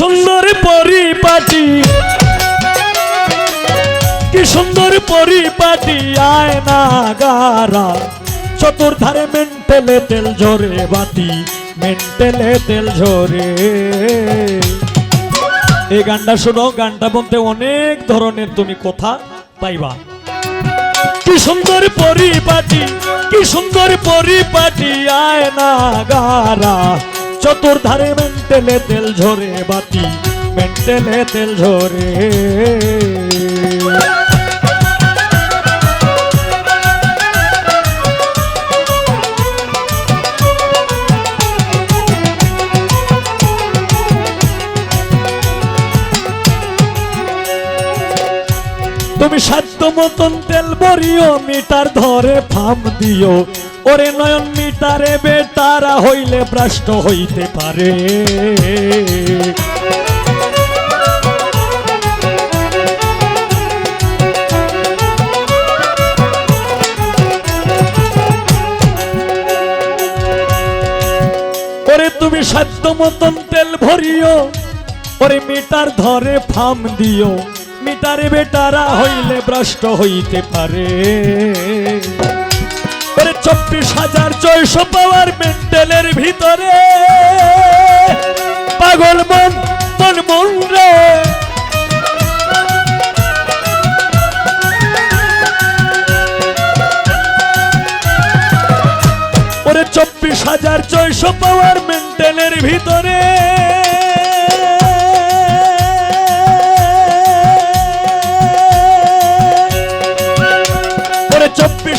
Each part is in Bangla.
সুন্দর পরিপাটি। কি সুন্দর পরিপাটি আয় না গারা চতুর্ধারে মেন্টেলে তেল ঝরে বাতি, মেন্টেলে তেল ঝরে। এই গানটা শোনো, গানটা বলতে অনেক ধরনের তুমি কথা পাইবা। কি সুন্দর পরিপাটি, কি সুন্দর পরিপাটি আয় না গারা চতুর্ধারে মেন্টেলে তেল ঝরে বাতি মেন্টেলে তেল ঝরে। তুমি সাধ্য মতন তেল ভরিও, মিটার ধরে ফাম দিও। ওরে নয়ন মিটারে বেটারা হইলে ভ্রষ্ট হইতে পারে। ওরে তুমি সাধ্য মতন তেল ভরিও, ওরে মিটার ধরে ফাম দিও। মিটারে বেটারা হইলে ভ্রষ্ট হইতে পারে। চব্বিশ হাজার ছয়শো পাওয়ার মেন্টেলের ভিতরে। পাগল মন মন মন রে। চব্বিশ হাজার ছয়শো পাওয়ার মেন্টেলের ভিতরে।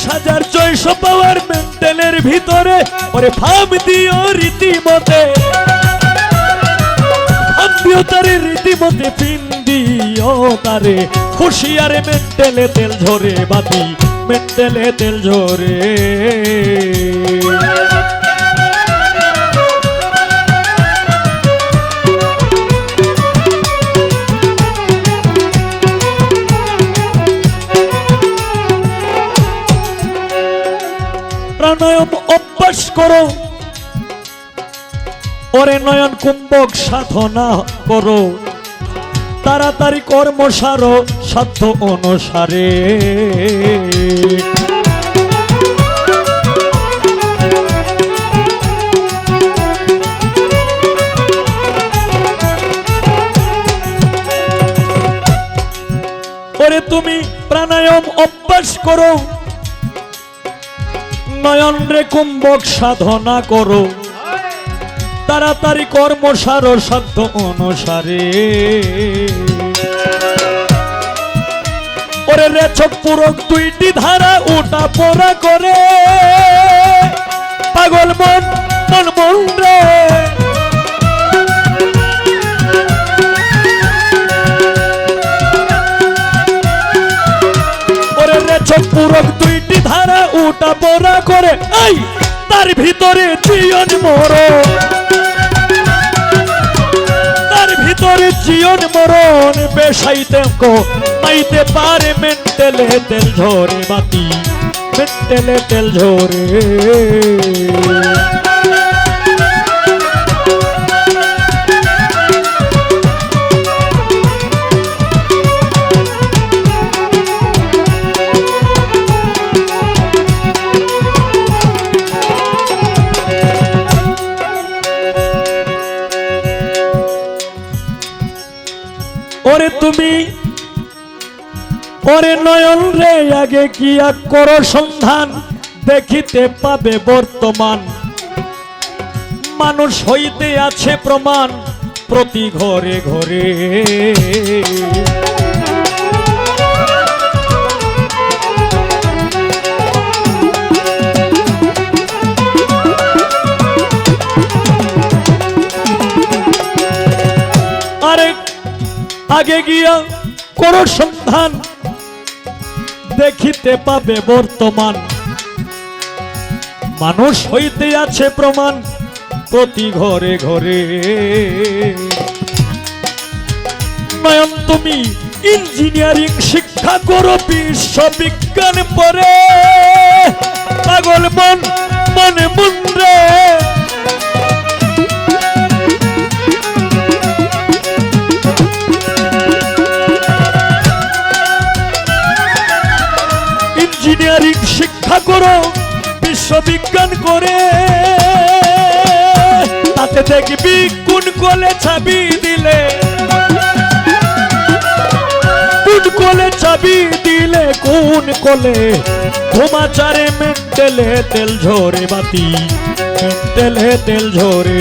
হাজার ছয়শো পাওয়ার মেন্টেলের ভিতরে। ওরে ভাব দিও রীতিমতে। তারে রীতিমতে, পিন দিও তারে। হুশিয়ারে মেন্টেলে তেল ঝরে বাতি, মেন্টেলে তেল ঝরে। প্রাণায়াম অভ্যাস করো। ওরে নয়ন কুম্ভক সাধনা করো। তাড়াতাড়ি কর্ম সারো, সাধ্য অনুসারে। ওরে তুমি প্রাণায়াম অভ্যাস করো। নয়ন রে কুম্ভক সাধনা করো। তাড়াতাড়ি কর্ম সার সাধ্য অনুসারে। ওরে রেছক পুরক দুইটি ধারা উটা পড়া করে। পাগল মন মন মন রে। ওরে রেছক পুরক ধারা পড়া করে। এই, তার ভিতরে জীবন মর। তার ভিতরে জীবন মরণ বেশাইতে কো পাইতে পারে মেন্টেলে তেল ঝরে বাতি। মেন্টেলে তেল ঝরে। ওরে নয়ন রে, আগে কি এক করো সন্ধান? দেখিতে পাবে বর্তমান। মানুষ হইতে আছে প্রমাণ, প্রতি ঘরে ঘরে। আরে, আগে গিয়া করো সন্ধান। দেখিতে পাবে বর্তমান। মানুষ হইতে আছে প্রমাণ প্রতি ঘরে ঘরে। নয়ন, তুমি ইঞ্জিনিয়ারিং শিক্ষা করো, বিশ্ববিজ্ঞান পরে পাগল মন, মনে মন করো বিশ্ববিজ্ঞান করে। তাতে দেখবি কোন কোলে ছাবি দিলে। কোন কোলে চাবি দিলে, কোন কোলে? ঘুমাচারে মেন্টেলে তেল ঝরে বাতি, মেন্টেলে তেল ঝরে।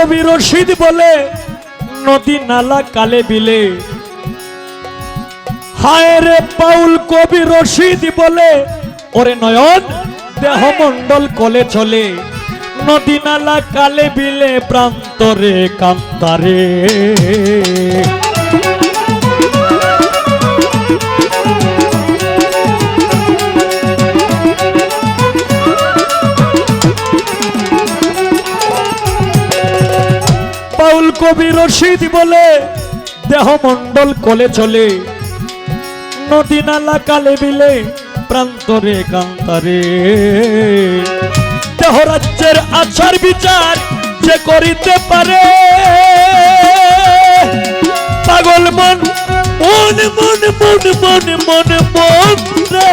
কবি রশিদ বলে, নদী নালা কালে বিলে। হায় রে পাউল কবি রশিদ বলে, ওরে নয়ন, দেহ মন্ডল কলে চলে। নদী নালা কালে বিলে, প্রান্তরে কান্তারে। কবি রশিদ বলে দেহ মন্ডল কলে চলে। নদী নালা কালে বিলে প্রান্তরে কান্তারে। দেহ রাজ্যের আচার বিচার যে করিতে পারে। পাগল মন মন মন মন মন মন মন রে।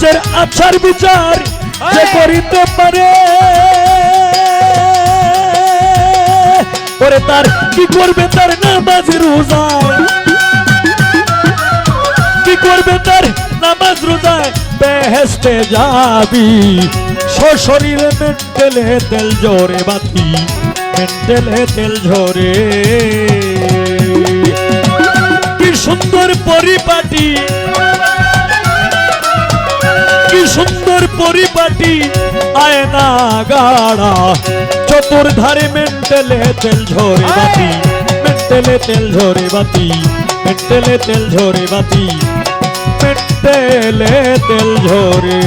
দেহ আচার বিচার যে করিতে পারে। ওরে তার কি করবে তার নামাজ রোজায়? কি করবে তার নামাজ রোজায়? বেহেস্তে যাবি। শরীরে মেন্টেলে তেল জোরে বাতি মেন্টেলে তেল ঝরে। কি সুন্দর পরিপাটি আয়না গাড়া চতুর্ধারে মেন্টেলে তেল ঝরে বাতি মেন্টেলে তেল ঝরে বাতি মেন্টেলে তেল ঝরে বাতি মেন্টেলে তেল ঝরে।